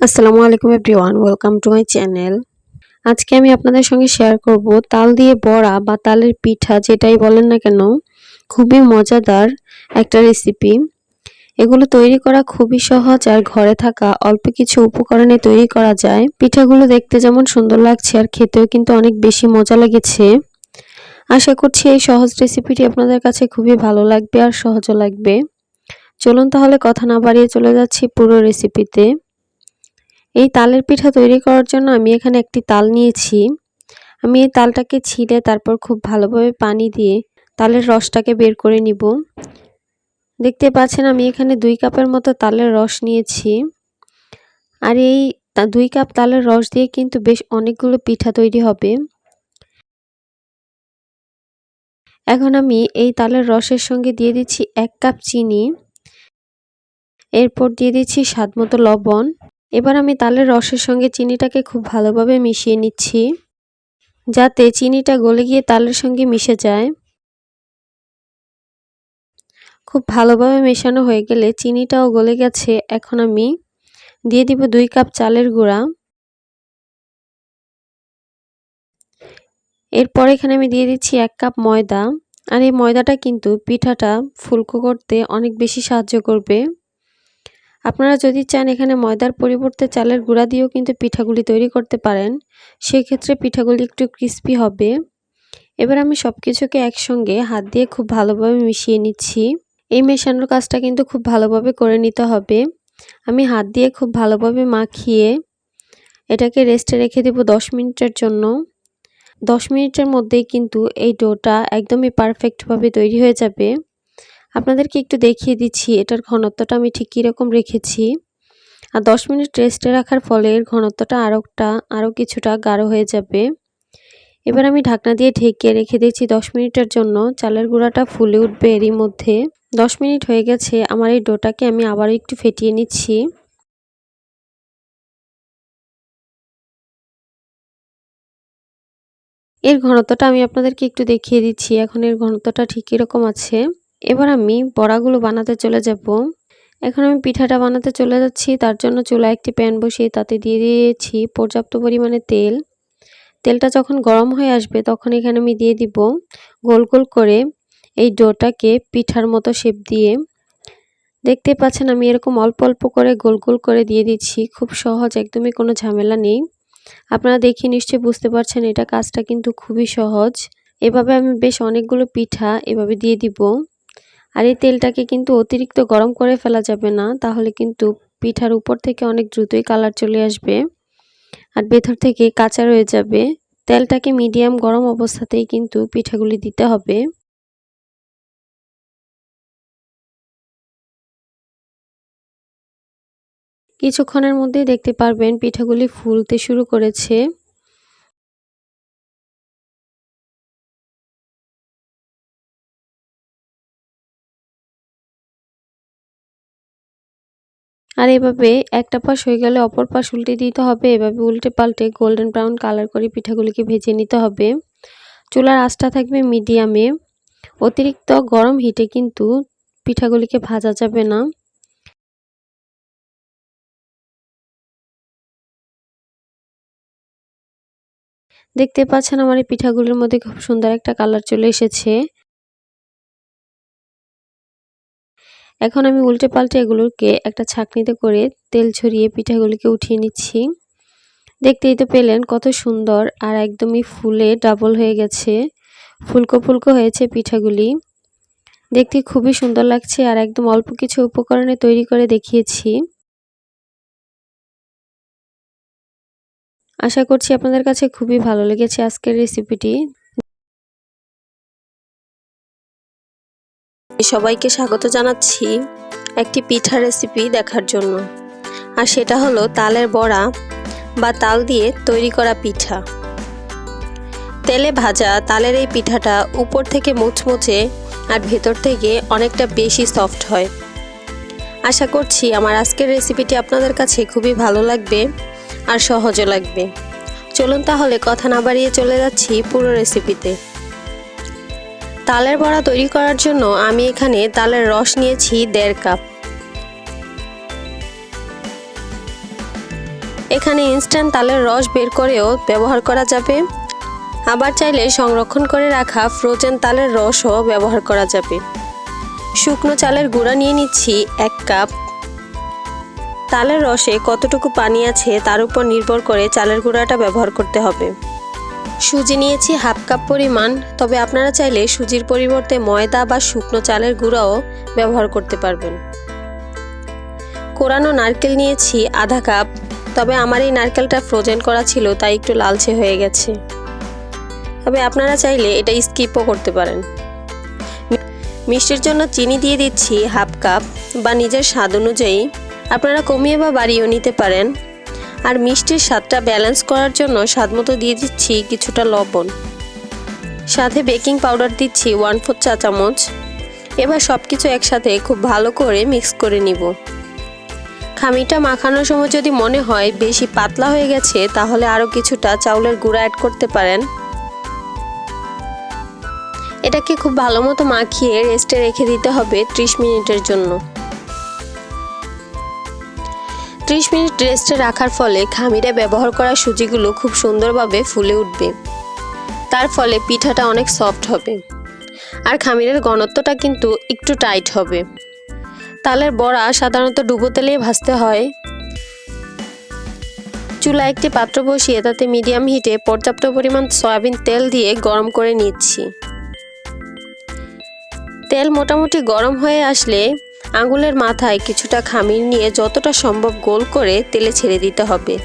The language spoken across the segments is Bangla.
আসসালামু আলাইকুম everyone, welcome to my channel. আজকে আমি আপনাদের সঙ্গে শেয়ার করব তাল দিয়ে বড়া বা তালের পিঠা, যেটাই বলেন না কেন, খুবই মজাদার একটা রেসিপি এগুলো তৈরি করা খুবই সহজ আর ঘরে থাকা অল্প কিছু উপকরণে তৈরি করা যায়। পিঠাগুলো দেখতে যেমন সুন্দর লাগছে আর খেতেও কিন্তু অনেক বেশি মজা লেগেছে। আশা করছি এই সহজ রেসিপিটি আপনাদের কাছে খুবই ভালো লাগবে আর সহজও লাগবে। চলুন তাহলে কথা না বাড়িয়ে চলে যাচ্ছি পুরো রেসিপিতে এই তালের পিঠা তৈরি করার জন্য আমি এখানে একটি তাল নিয়েছি। আমি এই তালটাকে ছিঁড়ে তারপর খুব ভালোভাবে পানি দিয়ে তালের রসটাকে বের করে নিব। দেখতে পাচ্ছেন আমি এখানে দুই কাপের মতো তালের রস নিয়েছি। আর এই দুই কাপ তালের রস দিয়ে কিন্তু বেশ অনেকগুলো পিঠা তৈরি হবে। এখন আমি এই তালের রসের সঙ্গে দিয়ে দিচ্ছি এক কাপ চিনি। এরপর দিয়ে দিচ্ছি স্বাদ মতো লবণ। এবার আমি তালের রসের সঙ্গে চিনিটাকে খুব ভালোভাবে মিশিয়ে নিচ্ছি, যাতে চিনিটা গলে গিয়ে তালের সঙ্গে মিশে যায়। খুব ভালোভাবে মেশানো হয়ে গেলে চিনিটাও গলে গেছে, এখন আমি দিয়ে দিব দুই কাপ চালের গুঁড়া। এরপর এখানে আমি দিয়ে দিচ্ছি এক কাপ ময়দা, আর এই ময়দাটা কিন্তু পিঠাটা ফুলকো করতে অনেক বেশি সাহায্য করবে। আপনারা যদি চান এখানে ময়দার পরিবর্তে চালের গুঁড়া দিয়েও কিন্তু পিঠাগুলি তৈরি করতে পারেন, সেক্ষেত্রে পিঠাগুলি একটু ক্রিস্পি হবে। এবার আমি সব কিছুকে একসঙ্গে হাত দিয়ে খুব ভালোভাবে মিশিয়ে নিচ্ছি। এই মেশানোর কাজটা কিন্তু খুব ভালোভাবে করে নিতে হবে। আমি হাত দিয়ে খুব ভালোভাবে মাখিয়ে এটাকে রেস্টে রেখে দেব দশ মিনিটের জন্য। দশ মিনিটের মধ্যেই কিন্তু এই ডোটা একদমই পারফেক্টভাবে তৈরি হয়ে যাবে। আপনাদেরকে একটু দেখিয়ে দিচ্ছি, এটার ঘনত্বটা আমি ঠিক কীরকম রেখেছি। আর দশ মিনিট রেস্টে রাখার ফলে এর ঘনত্বটা আরোটা আরও কিছুটা গাঢ় হয়ে যাবে। এবার আমি ঢাকনা দিয়ে ঢেকে রেখে দিয়েছি দশ মিনিটের জন্য। চালের গুঁড়াটা ফুলে উঠবে এরই মধ্যে। দশ মিনিট হয়ে গেছে, আমার এই ডোটাকে আমি আবারও একটু ফেটিয়ে নিচ্ছি। এর ঘনত্বটা আমি আপনাদেরকে একটু দেখিয়ে দিচ্ছি, এখন এর ঘনত্বটা ঠিক কীরকম আছে। এবার আমি বড়াগুলো বানাতে চলে যাব। এখন আমি পিঠাটা বানাতে চলে যাচ্ছি, তার জন্য চুলা একটি প্যান বসিয়ে তাতে দিয়ে দিয়েছি পর্যাপ্ত পরিমাণে তেল। তেলটা যখন গরম হয়ে আসবে তখন এখানে আমি দিয়ে দিব গোল গোল করে এই ডোটাকে পিঠার মতো শেপ দিয়ে। দেখতে পাচ্ছেন আমি এরকম অল্প অল্প করে গোল গোল করে দিয়ে দিচ্ছি, খুব সহজ, একদমই কোনো ঝামেলা নেই। আপনারা দেখে নিশ্চয়ই বুঝতে পারছেন এটা কাজটা কিন্তু খুবই সহজ। এভাবে আমি বেশ অনেকগুলো পিঠা এভাবে দিয়ে দিব। আর এই তেলটাকে কিন্তু অতিরিক্ত গরম করে ফেলা যাবে না, তাহলে কিন্তু পিঠার উপর থেকে অনেক দ্রুতই কালার চলে আসবে আর ভেতর থেকে কাঁচা রয়ে যাবে। তেলটাকে মিডিয়াম গরম অবস্থাতেই কিন্তু পিঠাগুলি দিতে হবে। কিছুক্ষণের মধ্যেই দেখতে পারবেন পিঠাগুলি ফুলতে শুরু করেছে। আর এভাবে একটা পাশ হয়ে গেলে অপর পাশ উল্টে দিতে হবে। এভাবে উল্টে পাল্টে গোল্ডেন ব্রাউন কালার করে পিঠাগুলিকে ভেজে নিতে হবে। চুলার আঁচটা থাকবে মিডিয়ামে অতিরিক্ত গরম হিটে কিন্তু পিঠাগুলিকে ভাজা যাবে না। দেখতে পাচ্ছেন আমার এই পিঠাগুলির মধ্যে খুব সুন্দর একটা কালার চলে এসেছে। এখন আমি উল্টে পাল্টে এগুলোকে একটা ছাকনিতে করে তেল ছড়িয়ে পিঠাগুলিকে উঠিয়ে নিচ্ছি। দেখতেই তো পেলেন কত সুন্দর আর একদমই ফুলে ডাবল হয়ে গেছে, ফুলকো ফুলকো হয়েছে পিঠাগুলি। দেখতে খুবই সুন্দর লাগছে আর একদম অল্প কিছু উপকরণে তৈরি করে দেখিয়েছি। আশা করছি আপনাদের কাছে খুবই ভালো লেগেছে আজকের রেসিপিটি। সবাইকে স্বাগত জানাচ্ছি একটি পিঠা রেসিপি দেখার জন্য। আর সেটা হলো তালের বড়া বা তাল দিয়ে তৈরি করা পিঠা। তেলে ভাজা তালের এই পিঠাটা উপর থেকে মুচমুচে আর ভেতর থেকে অনেকটা বেশি সফট হয়। আশা করছি আমার আজকের রেসিপিটি আপনাদের কাছে খুবই ভালো লাগবে আর সহজও লাগবে। চলুন তাহলে কথা না বাড়িয়ে চলে যাচ্ছি পুরো রেসিপিতে তালের বড়া তৈরি করার জন্য আমি এখানে তালের রস নিয়েছি দেড় কাপ। এখানে ইনস্ট্যান্ট তালের রস বের করেও ব্যবহার করা যাবে। আবার চাইলে সংরক্ষণ করে রাখা ফ্রোজেন তালের রসও ব্যবহার করা যাবে। শুকনো চালের গুঁড়া নিয়ে নিচ্ছি এক কাপ। তালের রসে কতটুকু পানি আছে তার উপর নির্ভর করে চালের গুঁড়াটা ব্যবহার করতে হবে। সুজি নিয়েছি হাফ কাপ পরিমাণ। তবে আপনারা চাইলে সুজির পরিবর্তে ময়দা বা শুকনো চালের গুঁড়াও ব্যবহার করতে পারবেন। কোরানো নারকেল নিয়েছি আধা কাপ। তবে আমার এই নারকেলটা ফ্রোজেন করা ছিল, তাই একটু লালচে হয়ে গেছে। তবে আপনারা চাইলে এটা স্কিপও করতে পারেন। মিষ্টির জন্য চিনি দিয়ে দিচ্ছি হাফ কাপ বা নিজের স্বাদ অনুযায়ী। আপনারা কমিয়ে বা বাড়িয়েও নিতে পারেন। আর মিষ্টির স্বাদটা ব্যালেন্স করার জন্য স্বাদ মতো দিয়ে দিচ্ছি কিছুটা লবণ। সাথে বেকিং পাউডার দিচ্ছি ওয়ান ফোর চা চামচ। এবার সব কিছু একসাথে খুব ভালো করে মিক্স করে নিব। খামিটা মাখানোর সময় যদি মনে হয় বেশি পাতলা হয়ে গেছে, তাহলে আরও কিছুটা চাউলের গুঁড়া অ্যাড করতে পারেন। এটাকে খুব ভালো মতো মাখিয়ে রেস্টে রেখে দিতে হবে ত্রিশ মিনিটের জন্য। ত্রিশ মিনিট রেস্টে রাখার ফলে খামিরে ব্যবহার করা সুজিগুলো খুব সুন্দরভাবে ফুলে উঠবে। তার ফলে পিঠাটা অনেক সফট হবে। আর খামিরের ঘনত্বটা কিন্তু একটু টাইট হবে। তালের বড়া সাধারণত ডুবো তেলেই ভাজতে হয়। চুলা একটি পাত্র বসিয়ে তাতে মিডিয়াম হিটে পর্যাপ্ত পরিমাণ সয়াবিন তেল দিয়ে গরম করে নিচ্ছি। তেল মোটামুটি গরম হয়ে আসলে আঙুলের মাথায় কিছুটা খামির নিয়ে যতটা সম্ভব গোল করে তেলে ছেড়ে দিতে হবে।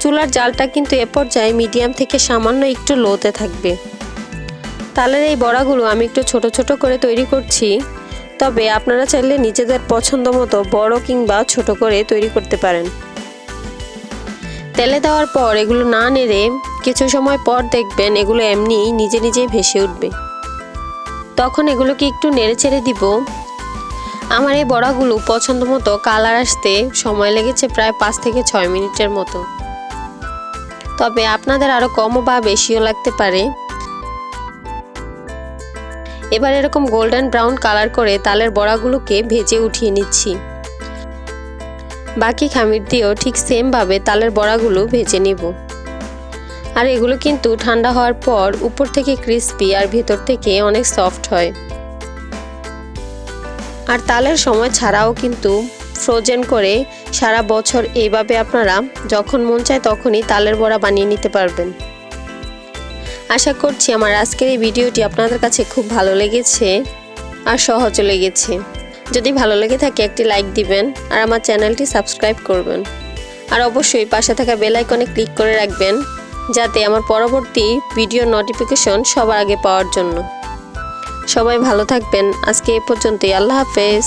চুলার জালটা কিন্তু এ পর্যায়ে মিডিয়াম থেকে সামান্য একটু লোতে থাকবে। তালের এই বড়াগুলো আমি একটু ছোট ছোট করে তৈরি করছি। তবে আপনারা চাইলে নিজেদের পছন্দ মতো বড় কিংবা ছোট করে তৈরি করতে পারেন। তেলে দেওয়ার পর এগুলো না নেড়ে কিছু সময় পর দেখবেন এগুলো এমনি নিজে নিজেই ভেসে উঠবে। তখন এগুলোকে একটু নেড়ে ছেড়ে দিব। আমার এই বড়াগুলো পছন্দ মতো কালার আসতে সময় লেগেছে প্রায় পাঁচ থেকে ছয় মিনিটের মতো। তবে আপনাদের আরও কমও বা বেশিও লাগতে পারে। এবার এরকম গোল্ডেন ব্রাউন কালার করে তালের বড়াগুলোকে ভেজে উঠিয়ে নিচ্ছি। বাকি খামির দিয়েও ঠিক সেমভাবে তালের বড়াগুলো ভেজে নিব। আর এগুলো কিন্তু ঠান্ডা হওয়ার পর উপর থেকে ক্রিস্পি আর ভেতর থেকে অনেক সফট হয়। আর তালের সময় ছাড়াও কিন্তু ফ্রোজেন করে সারা বছর এইভাবে আপনারা যখন মন চায় তখনই তালের বড়া বানিয়ে নিতে পারবেন। আশা করছি আমার আজকের এই ভিডিওটি আপনাদের কাছে খুব ভালো লেগেছে আর সহজও লেগেছে। যদি ভালো লেগে থাকে একটি লাইক দিবেন আর আমার চ্যানেলটি সাবস্ক্রাইব করবেন। আর অবশ্যই পাশে থাকা বেল আইকনে ক্লিক করে রাখবেন যাতে আমার পরবর্তী ভিডিও নোটিফিকেশন সবার আগে পাওয়ার জন্য। সবাই ভালো থাকবেন। আজকে এ পর্যন্তই। আল্লাহ হাফেজ।